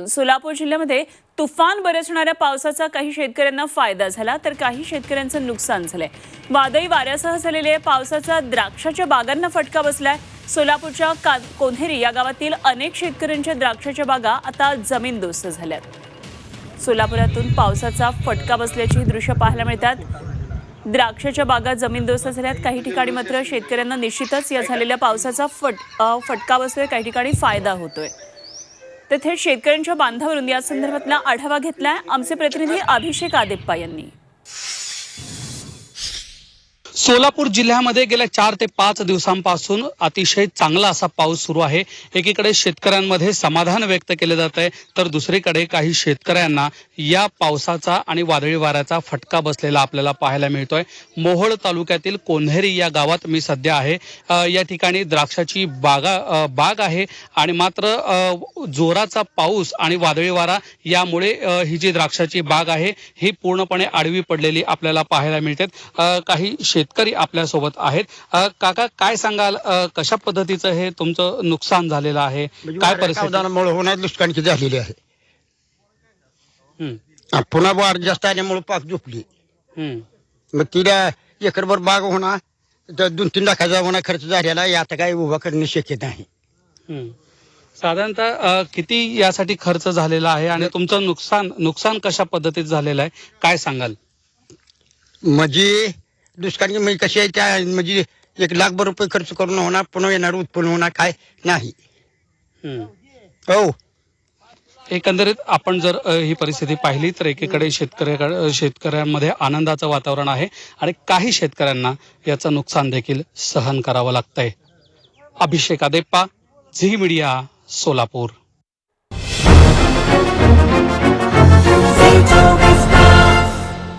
सोलापूर जिल्ह्यामध्ये तुफान बरसणाऱ्या पावसाचा काही शेतकऱ्यांना फायदा झाला तर काही शेतकऱ्यांचं नुकसान झालंय. वादळी वाऱ्यासह झालेल्या पावसाचा द्राक्षाच्या बागांना फटका बसलाय. सोलापूरच्या का कोन्हेरी या गावातील अनेक शेतकऱ्यांच्या द्राक्षाच्या बागा आता जमीनदोस्त झाल्यात. सोलापुरातून पावसाचा फटका बसल्याची दृश्य पाहायला मिळतात. द्राक्षाच्या बागा जमीनदोस्त झाल्यात. काही ठिकाणी मात्र शेतकऱ्यांना निश्चितच या झालेल्या पावसाचा फट फटका बसतोय. काही ठिकाणी फायदा होतोय. तेथे थेट शेतकऱ्यांच्या बांधावरून या संदर्भातला आढावा घेतलाय. आमचे प्रतिनिधी अभिषेक आदेप्पा यांनी. सोलापूर जिल्ह्यामध्ये गेल्या चार ते पाच दिवसांपासून अतिशय चांगला असा पाऊस सुरू आहे. एकीकडे शेतकऱ्यांमध्ये समाधान व्यक्त केले जात आहे तर दुसरीकडे काही शेतकऱ्यांना या पावसाचा आणि वादळी वाऱ्याचा फटका बसलेला आपल्याला पाहायला मिळतोय. मोहोळ तालुक्यातील कोन्हेरी या गावात मी सध्या आहे. या ठिकाणी द्राक्षाची बागा बाग आहे आणि मात्र जोराचा पाऊस आणि वादळी वारा यामुळे ही जी द्राक्षाची बाग आहे ही पूर्णपणे आडवी पडलेली आपल्याला पाहायला मिळते काही शेत शेतकरी आपल्यासोबत आहेत. काका काय सांगाल? कशा पद्धतीचं हे तुमचं नुकसान झालेलं आहे? काय परिस्थिती? परिस्थिती होणार नुकसानची झालेली आहे. पुन्हा वाढ जास्त आल्यामुळे पाक झोपली. मग तिला एकरभर बाग होणार तर दोन तीन लाखाचा होणार खर्च झालेला आहे आता काही उभा करणे शक्य नाही. साधारणतः किती यासाठी खर्च झालेला आहे आणि तुमचं नुकसान नुकसान कशा पद्धतीत झालेलं आहे? काय सांगाल? म्हणजे दुष्काळी म्हणजे कशी आहे त्या म्हणजे एक लाखभर रुपये खर्च करून होणार पुन्हा येणार उत्पन्न होणार काय? नाही. हो. एकंदरीत आपण जर अ, ही परिस्थिती पाहिली तर एकीकडे शेतकऱ्याकडे शेतकऱ्यांमध्ये आनंदाचं वातावरण आहे आणि काही शेतकऱ्यांना याचं नुकसान देखील सहन करावं लागतंय. Abhishek Adeppa Zee media Solapur.